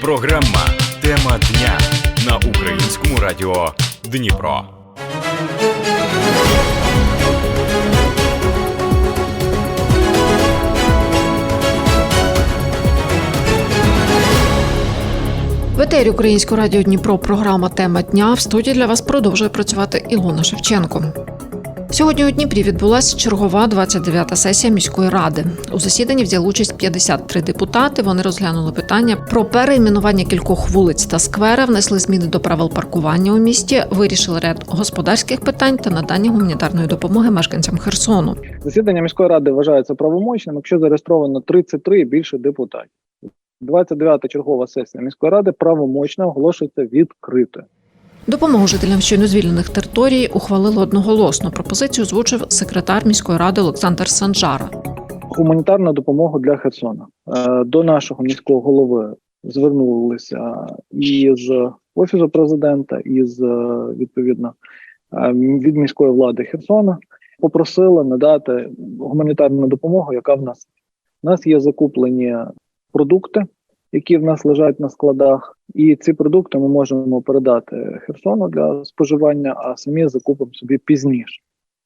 Програма Тема дня на українському радіо Дніпро. В етері Українського радіо Дніпро програма Тема дня в студії для вас продовжує працювати Ілона Шевченко. Сьогодні у Дніпрі відбулася чергова 29-та сесія міської ради. У засіданні взяли участь 53 депутати. Вони розглянули питання про перейменування кількох вулиць та сквера, внесли зміни до правил паркування у місті, вирішили ряд господарських питань та надання гуманітарної допомоги мешканцям Херсону. Засідання міської ради вважається правомочним, якщо зареєстровано 33 і більше депутатів. 29-та чергова сесія міської ради правомочно оголошується відкритою. Допомогу жителям щойно звільнених територій ухвалили одноголосно. Пропозицію озвучив секретар міської ради Олександр Санжара. Гуманітарну допомогу для Херсона. Е, До нашого міського голови звернулися із офісу президента, із е, відповідно е, від міської влади Херсона. Попросили надати гуманітарну допомогу, яка в нас. У нас є закуплені продукти, які в нас лежать на складах, і ці продукти ми можемо передати Херсону для споживання, а самі закупимо собі пізніше.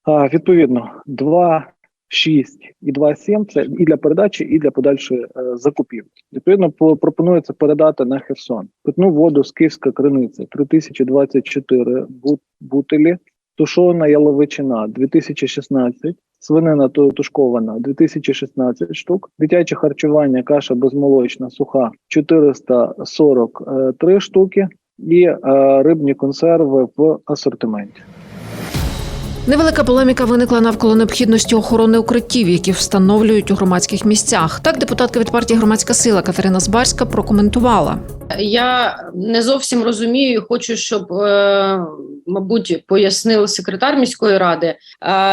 А, відповідно, 2, 6 і 2,7 – це і для передачі, і для подальшої е, закупівлі. Відповідно, по- пропонується передати на Херсон питну воду з Київська криниця 3024 бу- бутилі, тушона яловичина 2016, свинина ту- тушкована 2016 штук, дитяче харчування, каша безмолочна, суха 443 штуки і е, рибні консерви в асортименті. Невелика полеміка виникла навколо необхідності охорони укриттів, які встановлюють у громадських місцях. Так, депутатка від партії Громадська сила Катерина Збарська прокоментувала. Я не зовсім розумію. Хочу, щоб е, мабуть пояснив секретар міської ради. Е,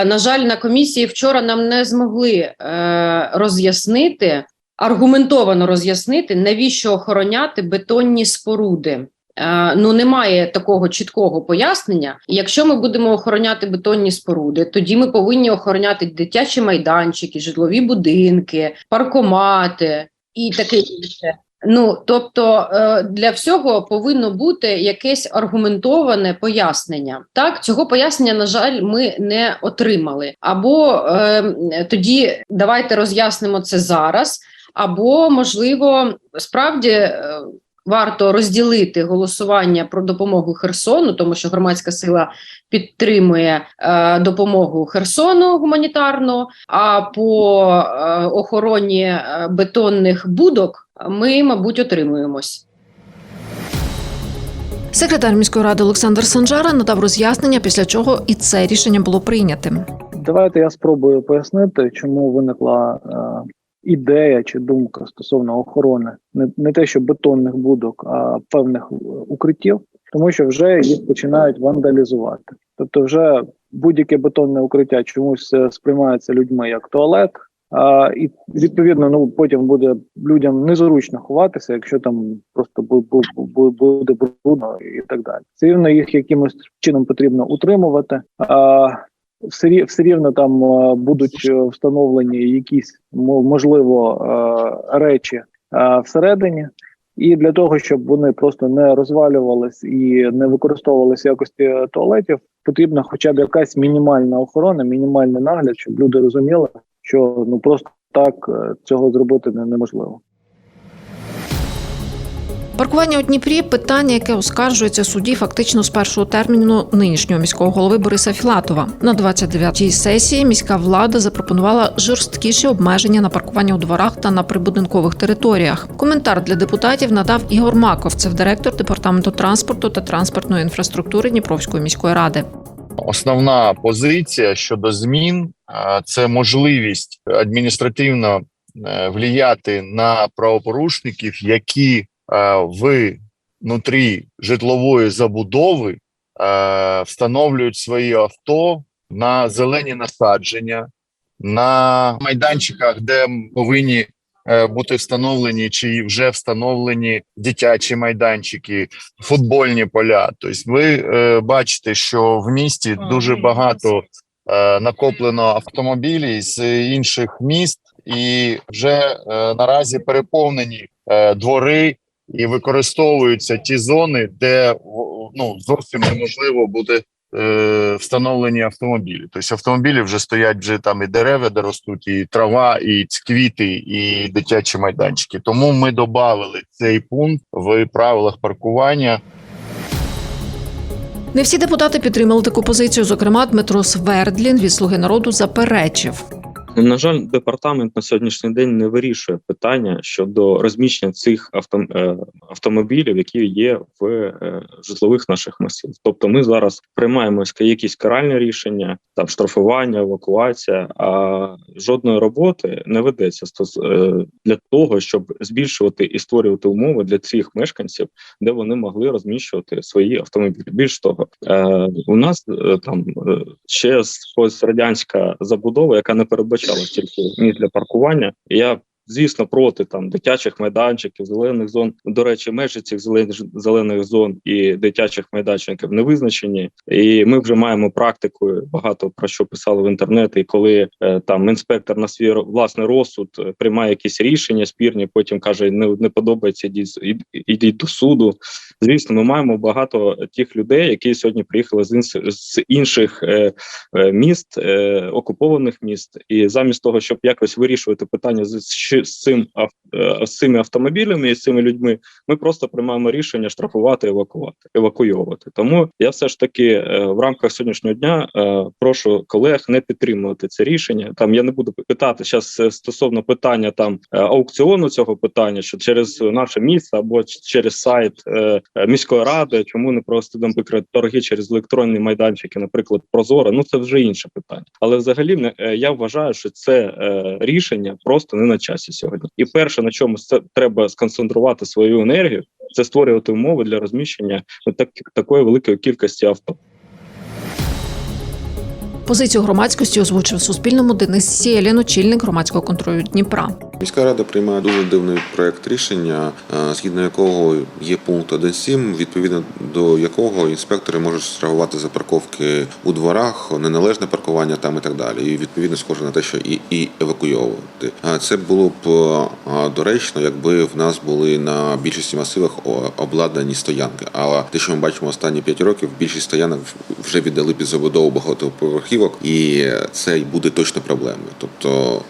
на жаль, на комісії вчора нам не змогли е, роз'яснити аргументовано роз'яснити, навіщо охороняти бетонні споруди. Е, Ну, немає такого чіткого пояснення. Якщо ми будемо охороняти бетонні споруди, тоді ми повинні охороняти дитячі майданчики, житлові будинки, паркомати і таке інше. Ну тобто е, для всього повинно бути якесь аргументоване пояснення. Так, цього пояснення, на жаль, ми не отримали. Або е, тоді давайте роз'яснимо це зараз, або можливо, справді. Варто розділити голосування про допомогу Херсону, тому що громадська сила підтримує е, допомогу Херсону гуманітарну. А по е, охороні е, бетонних будок ми, мабуть, отримуємось. Секретар міської ради Олександр Санжара надав роз'яснення, після чого і це рішення було прийнятим. Давайте я спробую пояснити, чому виникла е, ідея чи думка стосовно охорони не, не те, що бетонних будок, а певних е, укриттів, тому що вже їх починають вандалізувати. Тобто, вже будь-яке бетонне укриття чомусь е, сприймається людьми як туалет. А, і відповідно, ну потім буде людям незручно ховатися, якщо там просто бу- бу- бу- буде брудно і так далі. Все рівно їх якимось чином потрібно утримувати. А, все, все рівно там е, будуть е, встановлені якісь мо- можливо е, речі всередині. І для того, щоб вони просто не розвалювались і не використовувалися якості туалетів, потрібна хоча б якась мінімальна охорона, мінімальний нагляд, щоб люди розуміли, що ну просто так цього зробити не- неможливо. Паркування у Дніпрі питання, яке оскаржується суді фактично з першого терміну нинішнього міського голови Бориса Філатова. На 29-й сесії міська влада запропонувала жорсткіші обмеження на паркування у дворах та на прибудинкових територіях. Коментар для депутатів надав Ігор Маков, це директор департаменту транспорту та транспортної інфраструктури Дніпровської міської ради. Основна позиція щодо змін це можливість адміністративно е, влияти на правопорушників, які внутрі житлової забудови е, встановлюють свої авто на зелені насадження, на майданчиках, де повинні е, бути встановлені чи вже встановлені дитячі майданчики, футбольні поля. Тобто, ви е, бачите, що в місті дуже багато е, накоплено автомобілів з інших міст, і вже е, наразі переповнені е, двори і використовуються ті зони, де ну зовсім неможливо буде е, встановлені автомобілі. Тобто автомобілі вже стоять вже там і дерева, де ростуть, і трава, і ц- квіти, і дитячі майданчики. Тому ми додали цей пункт в правилах паркування. Не всі депутати підтримали таку позицію. Зокрема, Дмитро Свердлін від Слуги народу заперечив. На жаль, департамент на сьогоднішній день не вирішує питання щодо розміщення цих авто, е, автомобілів, які є в е, житлових наших масивах. Тобто, ми зараз приймаємо якісь каральні рішення, там штрафування, евакуація, а жодної роботи не ведеться е, для того, щоб збільшувати і створювати умови для цих мешканців, де вони могли розміщувати свої автомобілі. Більш того, у нас там ще з пострадянська забудова, яка не передбачала тільки місць для паркування. Я звісно проти там дитячих майданчиків, зелених зон. До речі, межі цих зелених зелених зон і дитячих майданчиків не визначені. І ми вже маємо практику багато про що писали в інтернеті. Коли е, там інспектор на свій власний розсуд е, приймає якісь рішення спірні, потім каже: не, не подобається, ідіть, ідіть до суду. Звісно, ми маємо багато тих людей, які сьогодні приїхали з інс- з інших е, е, міст, е, окупованих міст, і замість того, щоб якось вирішувати питання з, з, цим з цими автомобілями і з цими людьми, ми просто приймаємо рішення штрафувати, евакувати, евакуйовувати. Тому я все ж таки в рамках сьогоднішнього дня прошу колег не підтримувати це рішення. Там я не буду питати зараз стосовно питання там аукціону цього питання, що через наше місце або через сайт міської ради, чому не просто наприклад, торги через електронні майданчики, наприклад, Прозоро. Ну це вже інше питання. Але взагалі не- е, я вважаю, що це е, рішення просто не на часі сьогодні. І перше, на чому треба сконцентрувати свою енергію, це створювати умови для розміщення ну, так, такої великої кількості авто. Позицію громадськості озвучив Суспільному Денис Сєлін, очільник громадського контролю Дніпра. Міська рада приймає дуже дивний проект рішення, е, згідно якого є пункт 1.7, відповідно до якого інспектори можуть штрафувати за парковки у дворах, неналежне паркування там і так далі. І відповідно схоже на те, що і, і евакуйовувати. А Це було б е, доречно, якби в нас були на більшості масивах обладнані стоянки. Але те, що ми бачимо останні 5 років, більшість стоянок вже віддали під забудову багатоповерхівок, і це буде точно проблемою. Тобто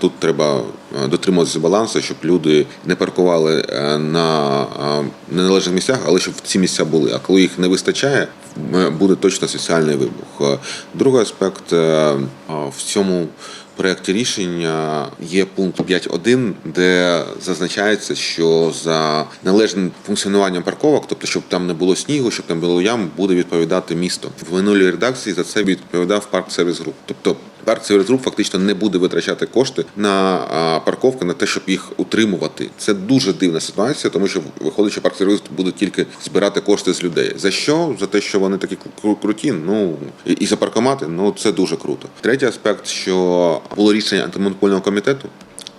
тут треба дотримуватися балансу, щоб люди не паркували е, на неналежних місцях, але щоб ці місця були. А коли їх не вистачає, буде точно соціальний вибух. Е, Другий аспект е, в цьому. Проєкті рішення є пункт 5.1, де зазначається, що за належним функціонуванням парковок, тобто щоб там не було снігу, щоб там було ям, буде відповідати місто. В минулій редакції за це відповідав парк сервіс груп. Тобто парк сервіс груп фактично не буде витрачати кошти на парковки, на те, щоб їх утримувати. Це дуже дивна ситуація, тому що виходить, що парк сервіс буде тільки збирати кошти з людей. За що? За те, що вони такі кру- круті, ну і за паркомати, ну це дуже круто. Третій аспект, що було рішення антимонопольного комітету,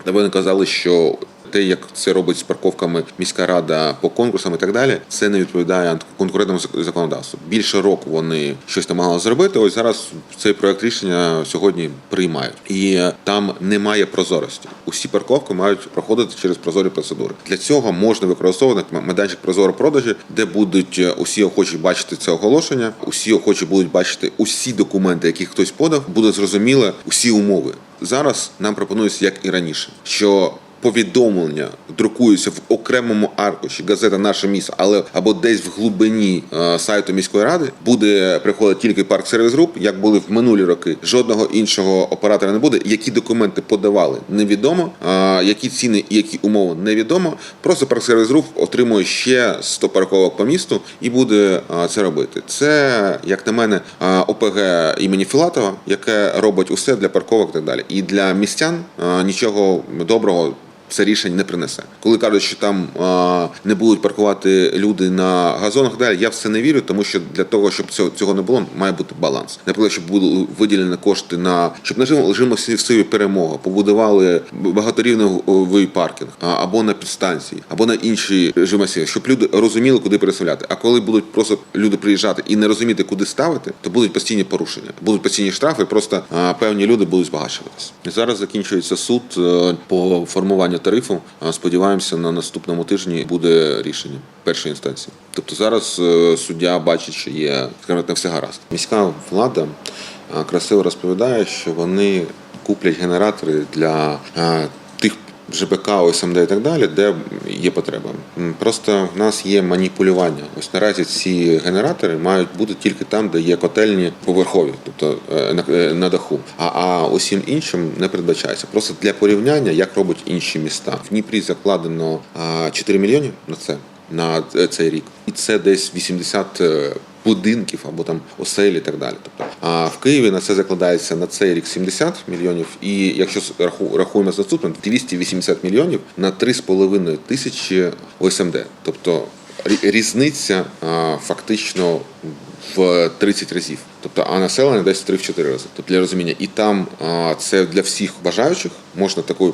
де вони казали, що те, як це робить з парковками міська рада по конкурсам і так далі, це не відповідає антиконкурентному зак- законодавству. Більше року вони щось намагалися зробити. Ось зараз цей проект рішення сьогодні приймають, і там немає прозорості. Усі парковки мають проходити через прозорі процедури. Для цього можна використовувати майданчик прозоро продажі, де будуть е, усі охочі бачити це оголошення, усі охочі будуть бачити усі документи, які хтось подав, буде зрозуміло усі умови. Зараз нам пропонується як і раніше, що повідомлення друкуються в окремому аркуші газета Наше місто, але або десь в глибині е, сайту міської ради буде приходити тільки парк сервіс груп, як були в минулі роки. Жодного іншого оператора не буде. Які документи подавали, невідомо. е, які ціни і які умови невідомо. Просто парк сервіс груп отримує ще 100 парковок по місту і буде е, це робити. Це, як на мене, ОПГ імені Філатова, яке робить усе для парковок і так далі. І для містян нічого доброго це рішення не принесе. Коли кажуть, що там не будуть паркувати люди на газонах, далі я в це не вірю, тому що для того, щоб цього, цього не було, має бути баланс. Наприклад, щоб були виділені кошти на щоб на жимо жимо сиві перемога, побудували багаторівневий паркінг або на підстанції, або на інші жимасі, щоб люди розуміли, куди переселяти. А коли будуть просто люди приїжджати і не розуміти, куди ставити, то будуть постійні порушення, будуть постійні штрафи. Просто певні люди будуть збагачуватися. Зараз закінчується суд е, по формуванню тарифу. Сподіваємося, на наступному тижні буде рішення першої інстанції. Тобто зараз е, суддя бачить, що є не все гаразд. Міська влада красиво розповідає, що вони куплять генератори для тих ЖБК, ОСМД і так далі, де є потреба. Просто в нас є маніпулювання. Ось наразі ці генератори мають бути тільки там, де є котельні поверхові, тобто е, на, е, на даху. А, а усім іншим не передбачається. Просто для порівняння, як роблять інші міста. В Дніпрі закладено 4 мільйони на це на е, цей рік, і це десь 80 е, будинків або там оселі і так далі. Тобто, а в Києві на це закладається на цей рік 70 мільйонів, і якщо рахуємо з наступним, 280 мільйонів на 3,5 тисячі ОСМД. Тобто різниця фактично в 30 разів. Тобто, а населення десь в 3-4 рази. Тобто для розуміння. І там це для всіх бажаючих можна такою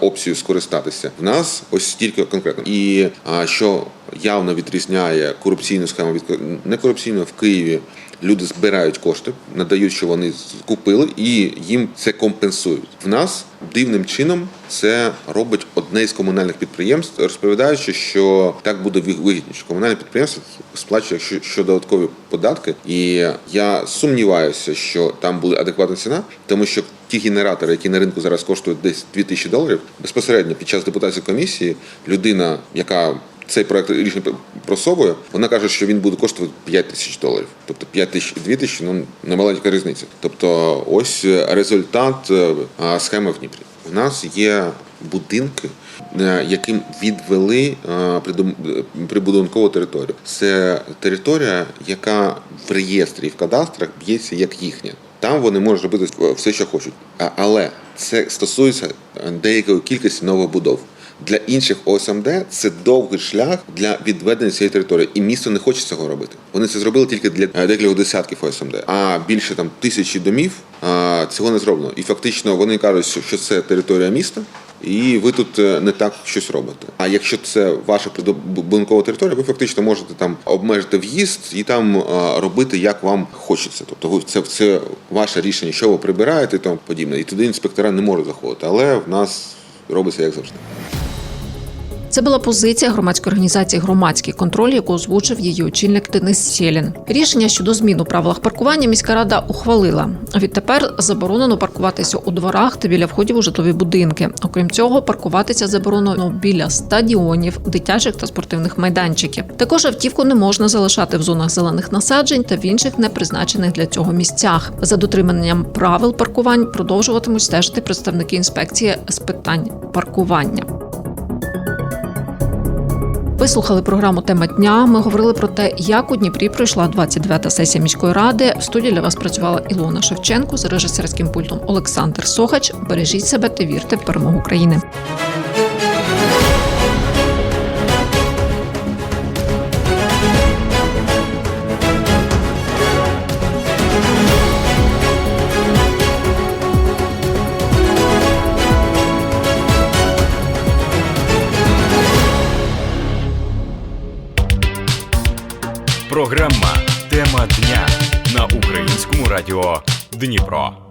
опцією скористатися. В нас ось стільки конкретно. І що явно відрізняє корупційну схему від не корупційну в Києві. Люди збирають кошти, надають, що вони купили, і їм це компенсують. В нас дивним чином це робить одне із комунальних підприємств, розповідаючи, що так буде виг- вигідніше. Комунальне підприємство сплачує що, додаткові податки, і я сумніваюся, що там буде адекватна ціна, тому що ті генератори, які на ринку зараз коштують десь 2000 доларів, безпосередньо під час депутатської комісії людина, яка цей проект рішення просовує, вона каже, що він буде коштувати 5 тисяч доларів. Тобто 5 тисяч і 2 тисячі, ну немаленька різниця. Тобто, ось результат е, схеми в Дніпрі. У нас є будинки, е, яким відвели е, прибудинкову територію. Це територія, яка в реєстрі і в кадастрах б'ється як їхня. Там вони можуть робити все, що хочуть. Але це стосується е, деякої кількості новобудов. Для інших ОСМД це довгий шлях для відведення цієї території, і місто не хоче цього робити. Вони це зробили тільки для е, декількох десятків ОСМД, а більше там тисячі домів цього не зроблено. І фактично вони кажуть, що- що це територія міста. І ви тут е, не так щось робите. А якщо це ваша прибудинкова територія, ви фактично можете там обмежити в'їзд і там е, робити як вам хочеться. Тобто ви це, це ваше рішення, що ви прибираєте і тому подібне. І туди інспектора не можуть заходити. Але в нас робиться як завжди. Це була позиція громадської організації Громадський контроль, яку озвучив її очільник Денис Сєлін. Рішення щодо змін у правилах паркування міська рада ухвалила. Відтепер заборонено паркуватися у дворах та біля входів у житлові будинки. Окрім цього, паркуватися заборонено біля стадіонів, дитячих та спортивних майданчиків. Також автівку не можна залишати в зонах зелених насаджень та в інших непризначених для цього місцях. За дотриманням правил паркувань продовжуватимуть стежити представники інспекції з питань паркування. Ви слухали програму Тема дня. Ми говорили про те, як у Дніпрі пройшла 29-та сесія міської ради. В студії для вас працювала Ілона Шевченко за режисерським пультом Олександр Сохач. Бережіть себе та вірте в перемогу країни. Радіо Дніпро.